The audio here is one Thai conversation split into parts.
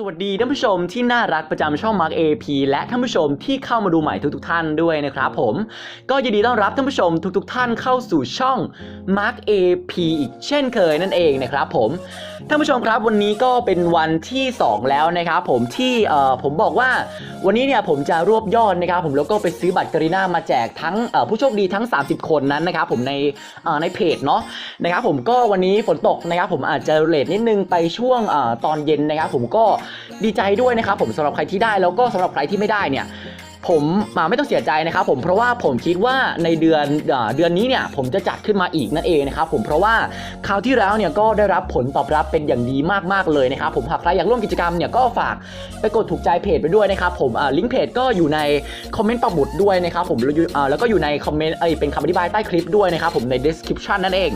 สวัสดีท่านผู้ชมที่น่ารักประจำช่อง Mark AP และท่านผู้ชมที่เข้ามาดูใหม่ทุก ๆ ท่านด้วยนะครับผม ก็ยินดีต้อนรับท่านผู้ชมทุก ๆ ท่านเข้าสู่ช่อง Mark AP อีกเช่นเคยนั่นเองนะครับผมท่านผู้ชมครับวันนี้ก็เป็นวันที่ 2 แล้วนะครับผมที่เอ่อผมบอกว่าวันนี้เนี่ยผมจะรวบยอดนะครับผมแล้วก็ไปซื้อบัตรการีน่ามาแจกทั้งเอ่อผู้โชคดีทั้ง 30 คนนั้นนะครับผมในเอ่อในเพจเนาะนะครับผมก็วันนี้ฝนตกนะครับผมอาจจะเลทนิดนึงไปช่วงเอ่อตอนเย็นนะครับผมก็ดีใจด้วยนะครับผมสำหรับใครที่ได้แล้วก็สำหรับใครที่ไม่ได้เนี่ย ผมมาไม่ต้องเสียใจนะครับผมเพราะว่าผมคิดว่าในเดือนเดือนนี้เนี่ยผมจะจัดขึ้นมาอีกนั่นเองนะครับผมเพราะว่าคราวที่แล้วเนี่ยก็ได้รับผลตอบรับเป็นอย่างดีมากๆเลยนะครับผมหากใครอยากร่วมกิจกรรมเนี่ยก็ฝากไปกดถูกใจเพจไปด้วยนะครับผมลิงก์เพจก็อยู่ในคอมเมนต์ปักหมุดด้วยนะครับผมแล้วก็อยู่ในคอมเมนต์เอ้ยเป็นคำอธิบายใต้คลิปด้วยนะครับผมใน description นั่นเอง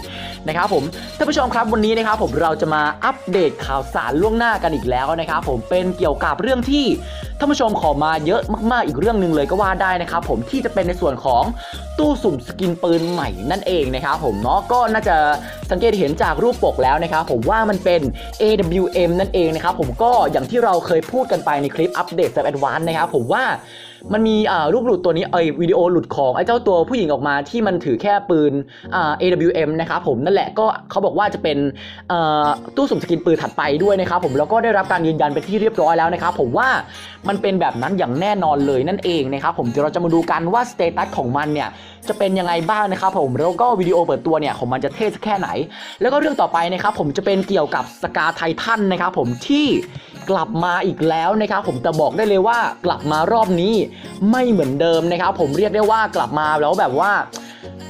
นะครับผมท่านผู้ชมครับวันนี้นะครับผมเราจะมาอัปเดตข่าวสารล่วงหน้ากันอีกแล้วนะครับผมเป็นเกี่ยวกับเรื่องที่ ท่านผู้ชมขอมาเยอะมากๆอีกเรื่องหนึ่งเลยก็ว่าได้นะครับผมที่จะเป็นในส่วนของตู้สุ่มสกินปืนใหม่นั่นเองนะครับผมเนาะก็น่าจะสังเกตเห็นจากรูปปกแล้วนะครับผมว่ามันเป็น AWM นั่นเองนะครับผมก็อย่างที่เราเคยพูดกันไปในคลิปอัปเดตแบบแอดวานซ์นะครับผมว่า มันมีอ่ารูปหลุดตัวนี้เอยวิดีโอหลุดของไอ้เจ้าตัวผู้หญิงออกมาที่มันถือแค่ปืนอ่า AWM นะครับผมนั่นแหละก็เขาบอกว่าจะเป็นอ่าตู้สุ่มสกินปืนถัดไปด้วยนะครับผมแล้วก็ได้รับการยืนยันไปที่เรียบร้อยแล้วนะครับผมว่ามันเป็นแบบนั้นอย่างแน่นอนเลยนั่นเองนะครับผมเดี๋ยวเราจะมาดูกันว่าสเตตัสของมันเนี่ยจะเป็นยังไงบ้างนะครับผมแล้วก็วิดีโอเปิดตัวเนี่ยของมันจะเท่สักแค่ไหน แล้วก็เรื่องต่อไปนะครับผมจะเป็นเกี่ยวกับสกาไททันนะครับผมที่ กลับมาอีกแล้วนะครับผมแต่บอกได้เลยว่ากลับมารอบนี้ไม่เหมือนเดิมนะครับผมเรียกได้ว่ากลับมาแล้วแบบว่า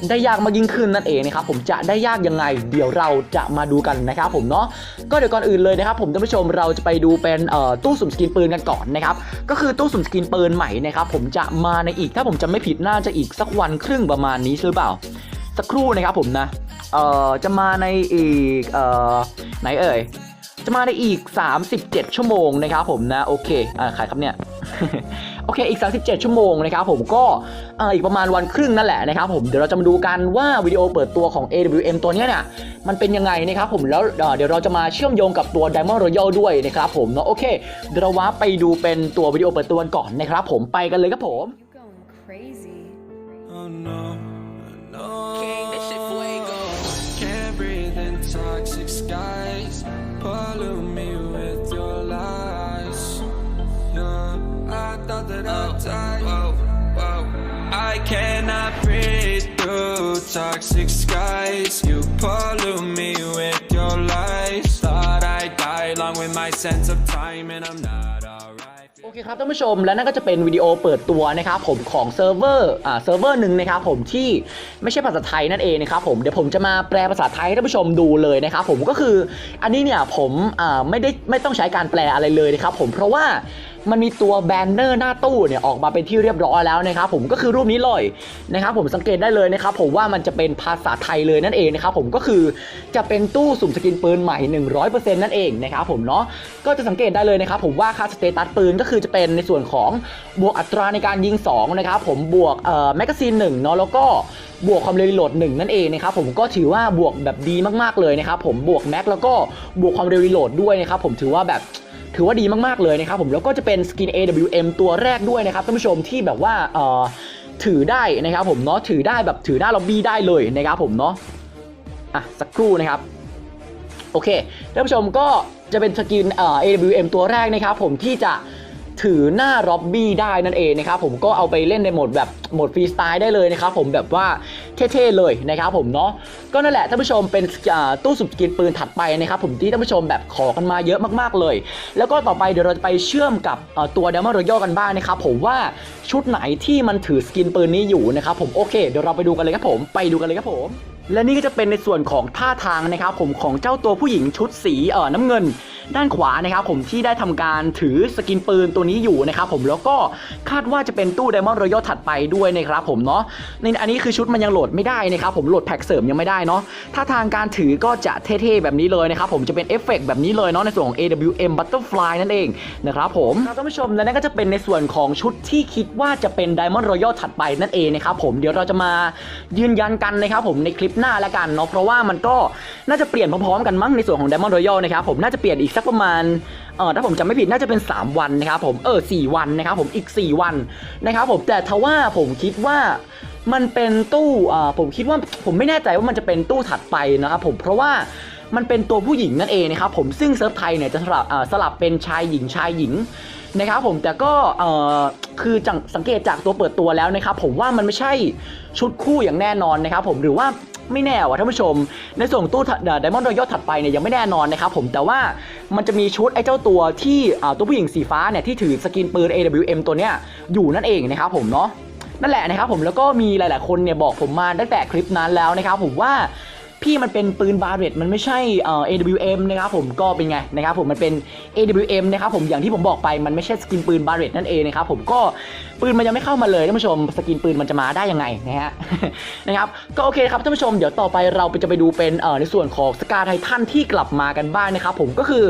ได้ยากมากยิ่งขึ้นนั่นเองนะครับผมจะได้ยากยังไง เดี๋ยวเราจะมาดูกันนะครับผมเนาะก็เดี๋ยวก่อนอื่นเลยนะครับผมท่านผู้ชมเราจะไปดูเป็นตู้สุ่มสกินปืนกันก่อนนะครับก็คือตู้สุ่มสกินปืนใหม่นะครับผมจะมาในอีกถ้าผมจำไม่ผิดน่าจะอีกสักวันครึ่งประมาณนี้หรือเปล่า สักครู่นะครับผมนะเอ่อจะมาในอีกเอ่อไหนเอ่ย มาในอีก 37 ชั่วโมงนะครับผมนะ โอเคอ่าขายครับเนี่ยโอเค อีก 37 ชั่วโมงนะครับผมก็อ่าอีกประมาณวันครึ่งนั่นแหละนะครับผม เดี๋ยวเราจะมาดูกันว่าวิดีโอเปิดตัวของ AWM ตัวเนี้ยเนี่ยมันเป็นยังไงนะครับผม แล้วเอ่อเดี๋ยวเราจะมาเชื่อมโยงกับตัว Diamond Royal ด้วยนะครับผมเนาะโอเค เดี๋ยวเราว้าร์ปไปดูเป็นตัววิดีโอเปิดตัวกันก่อนนะครับผมไปกันเลยครับผม You going crazy. Oh no, no. King, this shit fuego. Can't breathe in toxic skies. Pollute me with your lies. Yeah, I thought that I'd oh, die. Whoa, whoa. I cannot breathe through toxic skies. You pollute me with your lies. Thought I'd die along with my sense of time, and I'm not อเคครับท่านผู้ชมและนั่นก็จะเป็นวิดีโอเปิดตัวนะครับผมของเซิร์ฟเวอร์อ่าเซิร์ฟเวอร์หนึ่งนะครับผมที่ไม่ใช่ภาษาไทยนั่นเองนะครับผมเดี๋ยวผมจะมาแปลภาษาไทยให้ท่านผู้ชมดูเลยนะครับผมก็คืออันนี้เนี่ยผมอ่าไม่ได้ไม่ต้องใช้การแปลอะไรเลยนะครับผมเพราะว่า มันมีตัวแบนเนอร์หน้าตู้เนี่ยออกมาเป็นที่เรียบร้อยแล้วนะครับผมก็คือรูปนี้เลยนะครับผมสังเกตได้เลยนะครับผมว่ามันจะเป็นภาษาไทยเลยนั่นเองนะครับผมก็คือจะเป็นตู้สุ่มสกินปืนใหม่ 100%นั่นเองนะครับผมเนาะก็จะสังเกตได้เลยนะครับผมว่าค่าสเตตัสปืนก็คือจะเป็นในส่วนของบวกอัตราในการยิง2นะครับผมบวกเอ่อแมกกาซีน1เนาะแล้วก็บวกความเร็วรีโหลด1นั่นเองนะครับผมก็ถือว่าบวกแบบดีมากๆเลยนะครับผมบวกแม็กแล้วก็บวกความเร็วรีโหลดด้วยนะครับผมถือว่าแบบ ถือว่าดีมากๆเลยนะครับผมแล้วก็จะเป็นสกิน AWM ตัวแรกด้วยนะครับท่านผู้ชมที่แบบว่าเอ่อถือได้นะครับผมเนาะถือได้แบบถือหน้าล็อบบี้ได้เลยนะครับผมเนาะอะสักครู่นะครับโอเคท่านผู้ชมก็จะเป็นสกินเอ่อ AWM ตัวแรกนะครับผมที่จะ ถือหน้าล็อบบี้ได้นั่นเองนะครับผมก็เอาไปเล่นในโหมดแบบโหมดฟรีสไตล์ได้เลยนะครับผมแบบว่าเท่ๆเลยนะครับผมเนาะก็นั่นแหละท่านผู้ชมเป็นตู้สุ่มสกินปืนถัดไปนะครับผมที่ท่านผู้ชมแบบขอกันมาเยอะมากๆเลย แล้วก็ต่อไปเดี๋ยวเราจะไปเชื่อมกับตัว Diamond Royal กันบ้างนะครับผมว่าชุดไหนที่มันถือสกินปืนนี้อยู่นะครับผมโอเคเดี๋ยวเราไปดูกันเลยครับผมไปดูกันเลยครับผมและนี่ก็จะเป็นในส่วนของท่าทางนะครับผมของเจ้าตัวผู้หญิงชุดสีเอ่อน้ำเงิน ด้านขวานะครับผมที่ได้ทำการถือสกินปืนตัวนี้อยู่นะครับผมแล้วก็คาดว่าจะเป็นตู้ Diamond Royal ถัดไปด้วยนะครับผมเนาะในอันนี้คือชุดมันยังโหลดไม่ได้นะครับผมโหลดแพ็กเสริมยังไม่ได้เนาะท่าทางการถือก็จะเท่ๆแบบนี้เลยนะครับผมจะเป็นเอฟเฟกต์แบบนี้เลยเนาะในส่วนของ AWM Butterfly นั่นเองนะครับผมท่านผู้ชมและนั่นก็จะเป็นในส่วนของชุดที่คิดว่าจะเป็น Diamond Royal ถัดไปนั่นเองนะครับผมเดี๋ยวเราจะมายืนยันกันนะครับผมในคลิปหน้าล้วกันเนาะเพราะว่ามันก็น่าจะเปลี่ยนพร้อมๆกันมั้งในส่วนของ Diamond Royal นะครับผมน่าจะเปลี่ยนอีกสักกประมาณเออถ้าผมจำไม่ผิดน่าจะเป็น 3 วันนะครับผมเออสวันนะครับผมอีก 4 วันนะครับผมแต่ทว่าผมคิดว่ามันเป็นตู้อ่าผมคิดว่าผมไม่แน่ใจว่ามันจะเป็นตู้ถัดไปนะครับผมเพราะว่ามันเป็นตัวผู้หญิงนั่นเองนะครับผมซึ่งเซิร์ฟไทยเนี่ยจะสลับสลับเป็นชายหญิงชายหญิงนะครับผมแต่ก็เออคือจังสังเกตจากตัวเปิดตัวแล้วนะครับผมว่ามันไม่ใช่ชุดคู่อย่างแน่นอนนะครับผมหรือว่าไม่แน่ว่ะท่านผู้ชม ในส่วนตู้ไดมอนด์รอยัลถัดไปเนี่ยยังไม่แน่นอนนะครับผมแต่ว่า มันจะมีชุดไอ้เจ้าตัวที่ตัวผู้หญิงสีฟ้าเนี่ยที่ถือสกินปืน AWM ตัวเนี้ยอยู่นั่นเองนะครับผมเนาะนั่นแหละนะครับผมแล้วก็มีหลาย ๆ คนเนี่ยบอกผมมาตั้งแต่คลิปนั้นแล้วนะครับผมว่า พี่มันเป็นปืนบาเรตมันไม่ใช่เอ่อ AWM นะครับผมก็เป็นไงนะครับผมมันเป็น AWM นะครับผมอย่างที่ผมบอกไปมันไม่ใช่สกินปืนบาเรตนั่นเองนะครับผมก็ปืนมันยังไม่เข้ามาเลยท่านผู้ชม สกินปืนมันจะมาได้ยังไงนะฮะนะครับก็โอเคครับท่านผู้ชมเดี๋ยวต่อไปเราจะไปดูเป็นเอ่อในส่วนของสกาไททันที่กลับมากันบ้างนะครับผมก็คือ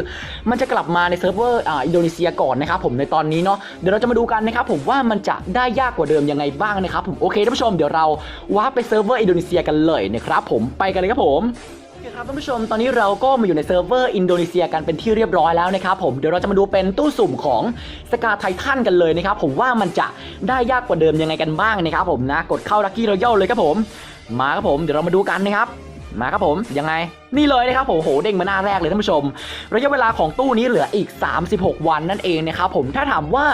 มันจะกลับมาในเซิร์ฟเวอร์อ่าอินโดนีเซียก่อนนะครับผมในตอนนี้เนาะเดี๋ยวเราจะมาดูกันนะครับผมว่ามันจะได้ยากกว่าเดิมยังไงบ้างนะครับผมโอเคท่านผู้ชมเดี๋ยวเราว้าร์ไปเซิร์ฟเวอร์อินโดนีเซียกันเลยนะครับผมไปกันเลยครับผมโอเคครับท่านผู้ชมตอนนี้เราก็มาอยู่ในเซิร์ฟเวอร์อินโดนีเซียกันเป็นที่เรียบร้อยแล้วนะครับผมเดี๋ยวเราจะมาดูเป็นตู้สุ่มของสกาไททันกันเลยนะครับผมว่ามันจะได้ยากกว่าเดิมยังไงกันบ้างนะครับผมนะกดเข้าลัคกี้รอยัลเลยครับผม มาครับผมเดี๋ยวเรามาดูกันนะครับมาครับผมยังไงนี่เลยนะครับผมโหเด้งมาหน้าแรกเลยท่านผู้ชม ระยะเวลาของตู้นี้เหลืออีก 36 วันนั่นเองนะครับผมถ้าถามว่า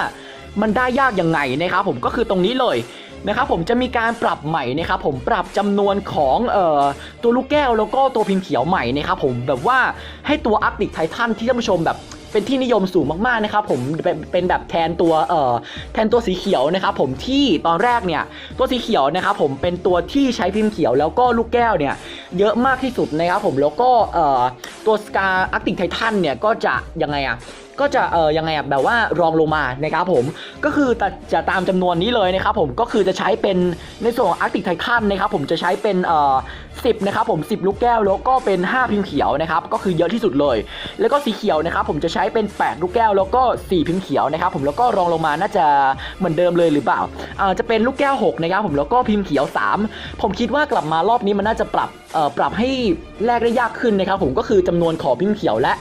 มันได้ยากยังไงนะครับผมก็คือตรงนี้เลย นะครับผมจะมีการปรับใหม่นะครับผมปรับจำนวนของเอ่อตัวลูกแก้วแล้วก็ตัวพิมพ์เขียวใหม่นะครับผมแบบว่าให้ตัวอาร์ติกไททันที่ท่านผู้ชมแบบ เป็นที่นิยมสูงมากๆนะครับผมเป็นเป็นแบบแทนตัวเอ่อแทนตัวสีเขียวนะครับผมที่ตอนแรกเนี่ยตัวสีเขียวนะครับผมเป็นตัวที่ใช้พิมพ์เขียวแล้วก็ลูกแก้วเนี่ยเยอะมากที่สุดนะครับผมแล้วก็เอ่อตัวสกาอาร์กติกไททันเนี่ยก็จะยังไงอะก็จะเออยังไงอะแบบว่ารองลงมานะครับผมก็คือจะตามจำนวนนี้เลยนะครับผมก็คือจะใช้เป็นในส่วนของอาร์ติกไททันนะครับผมจะใช้เป็นเอ่อสินะครับผม10 ลูกแก้วแล้วก็เป็น 5 พิมพ์เขียวนะครับก็คือเยอะที่สุดเลย แล้วก็สีเขียวนะครับผมจะใช้ช้เป็น 8 ลูกแก้วแล้วก็ 4 พิมพ์เขียวนะครับผมแล้วก็รองลงมาน่าจะเหมือนเดิมเลยหรือเปล่าอ่าจะเป็นลูกแก้ว6นะครับผมแล้วก็พิมพ์เขียว 3 ผมคิดว่ากลับมารอบนี้มันน่าจะปรับเอ่อปรับให้แลกได้ยากขึ้นนะครับผมก็คือจำนวนของพิมพ์เขียวและ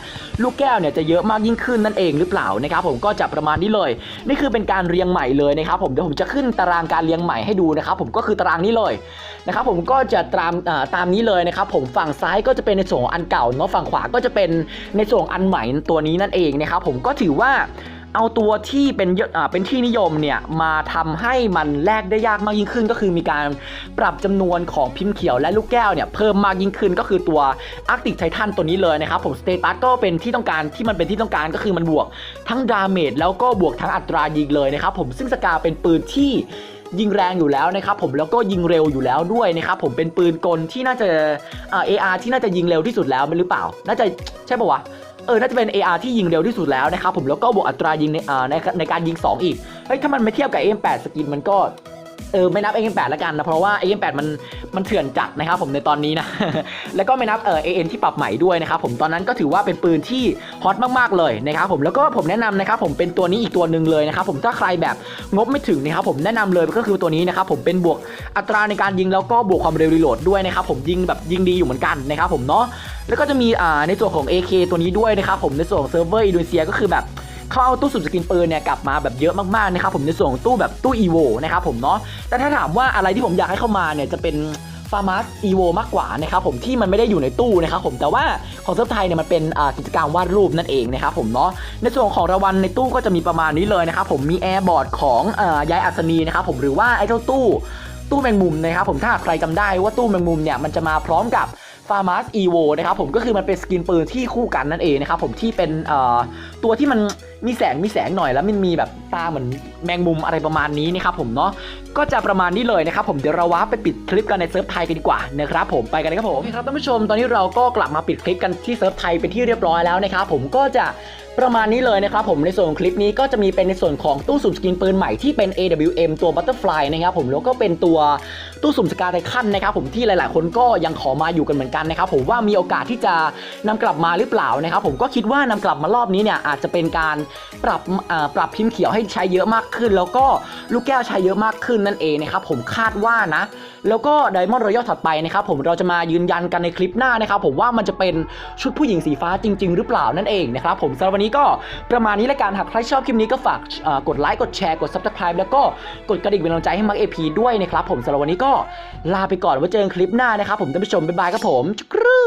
ลูกแก้วเนี่ยจะเยอะมากยิ่งขึ้นนั่นเองหรือเปล่านะครับผมก็จะประมาณนี้เลย นี่คือเป็นการเรียงใหม่เลยนะครับผมเดี๋ยวผมจะขึ้นตารางการเรียงใหม่ให้ดูนะครับผมก็คือตารางนี้เลยนะครับผมก็จะตามอ่าตามนี้เลยนะครับผมฝั่งซ้ายก็จะเป็นในส่วนองอันเก่าเนาะฝั่งขวาก็จะเป็นในส่วนองอันใหม่ตัวนี้นั่นเองนะครับผมก็ถือว่าเอาตัวที่เป็นเยอะอ่าเป็นที่นิยมเนี่ยมาทำให้มันแลกได้ยากมากยิ่งขึ้น ก็คือมีการปรับจำนวนของพิมพ์เขียวและลูกแก้วเนี่ยเพิ่มมากยิ่งขึ้นก็คือตัวอาร์ติกไททันตัวนี้เลยนะครับผมสเตตัสก็เป็นที่ต้องการที่มันเป็นที่ต้องการก็คือมันบวกทั้งดาเมจแล้วก็บวกทั้งอัตรายิงเลยนะครับผมซึ่งสกาเป็นปืนที่ยิงแรงอยู่แล้วนะครับผมแล้วก็ยิงเร็วอยู่แล้วด้วยนะครับผมเป็นปืนกลที่น่าจะเอ่า AR ที่น่าจะยิงเร็วที่สุดแล้วไม่หรือเปล่า น่าจะใช่ปะวะ เออน่าจะเป็น AR ที่ยิงเร็วที่สุดแล้วนะครับผมแล้วก็บวกอัตรายิงในอ่าในในการยิง 2 อีกเฮ้ยถ้ามันไม่เทียบกับ M8 สกินมันก็ เออไม่นับ AM8 แล้วกันนะเพราะว่า AM8 มันมันเถื่อนจัดนะครับผมในตอนนี้นะ แล้วก็ไม่นับเออ AN ที่ปรับใหม่ด้วยนะครับผมตอนนั้นก็ถือว่าเป็นปืนที่ฮอตมากๆเลยนะครับผมแล้วก็ผมแนะนำนะครับผมเป็นตัวนี้อีกตัวหนึ่งเลยนะครับผมถ้าใครแบบงบไม่ถึงนะครับผมแนะนำเลยก็คือตัวนี้นะครับผมเป็นบวกอัตราในการยิงแล้วก็บวกความเร็วรีโหลดด้วยนะครับผมยิงแบบยิงดีอยู่เหมือนกันนะครับผมเนาะแล้วก็จะมีอ่าในส่วนของ AK ตัวนี้ด้วยนะครับผมในส่วนของเซิร์ฟเวอร์อินโดนีเซียก็คือแบบ เขาเอาตู้สุ่มสกินปืนเนี่ยกลับมาแบบเยอะมากๆนะครับผมในส่วนของตู้แบบตู้ EVO นะครับผมเนาะแต่ถ้าถามว่าอะไรที่ผมอยากให้เข้ามาเนี่ยจะเป็นฟาร์มาสอีโวมากกว่านะครับผมที่มันไม่ได้อยู่ในตู้นะครับผมแต่ว่าของเซิร์ฟไทยเนี่ยมันเป็นกิจกรรมวาดรูปนั่นเองนะครับผมเนาะในส่วนของรางวัลในตู้ก็จะมีประมาณนี้เลยนะครับผมมีแอร์บอร์ดของอยายอัศนีนะครับผมหรือว่าไอ้เจ้าตู้ตู้แมงมุมนะครับผมถ้าใครจำได้ว่าตู้แมงมุมเนี่ยมันจะมาพร้อมกับ ฟาร์มาสอีโวนะครับผมก็คือมันเป็นสกินปืนที่คู่กันนั่นเองนะครับผมที่เป็นตัวที่มันมีแสงมีแสงหน่อยแล้วมันมีแบบตาเหมือนแมงมุมอะไรประมาณนี้นะครับผมเนาะก็จะประมาณนี้เลยนะครับผมเดี๋ยวเราว้าไปปิดคลิปกันในเซิร์ฟไทยกันดีกว่านะครับผมไปกันเลยครับผมโอเคครับท่านผู้ชมตอนนี้เราก็กลับมาปิดคลิปกันที่เซิร์ฟไทยเป็นที่เรียบร้อยแล้วนะครับผมก็จะ ประมาณนี้เลยนะครับผมในส่วนของคลิปนี้ก็จะมีเป็นในส่วนของตู้สุ่มสกินปืนใหม่ที่เป็น AWM ตัว Butterfly นะครับผมแล้วก็เป็นตัวตู้สุ่มสกาไทคันนะครับผมที่หลาย ๆ คนก็ยังขอมาอยู่กันเหมือนกันนะครับผมว่ามีโอกาสที่จะนำกลับมาหรือเปล่านะครับผมก็คิดว่านำกลับมารอบนี้เนี่ยอาจจะเป็นการปรับปรับพิมพ์เขียวให้ใช้เยอะมากขึ้น แล้วก็ลูกแก้วใช้เยอะมากขึ้นนั่นเองนะครับผมคาดว่านะแล้วก็ไดมอนด์รอยัลถัดไปนะครับผมเราจะมายืนยันกันในคลิปหน้านะครับผมว่ามันจะเป็นชุดผู้หญิงสีฟ้าจริง ๆ หรือเปล่านั่นเองนะครับผมสำหรับวันนี้ก็ประมาณนี้ละกันหากใครชอบคลิปนี้ก็ฝากกดไลค์กดแชร์กด Subscribe แล้วก็กดกระดิ่งเป็นกำลังใจให้มักเอพีด้วยนะครับผมสำหรับวันนี้ก็ลาไปก่อนไว้เจอกันคลิปหน้านะครับผมท่านผู้ชมบ๊ายบายครับผมจุ๊กรู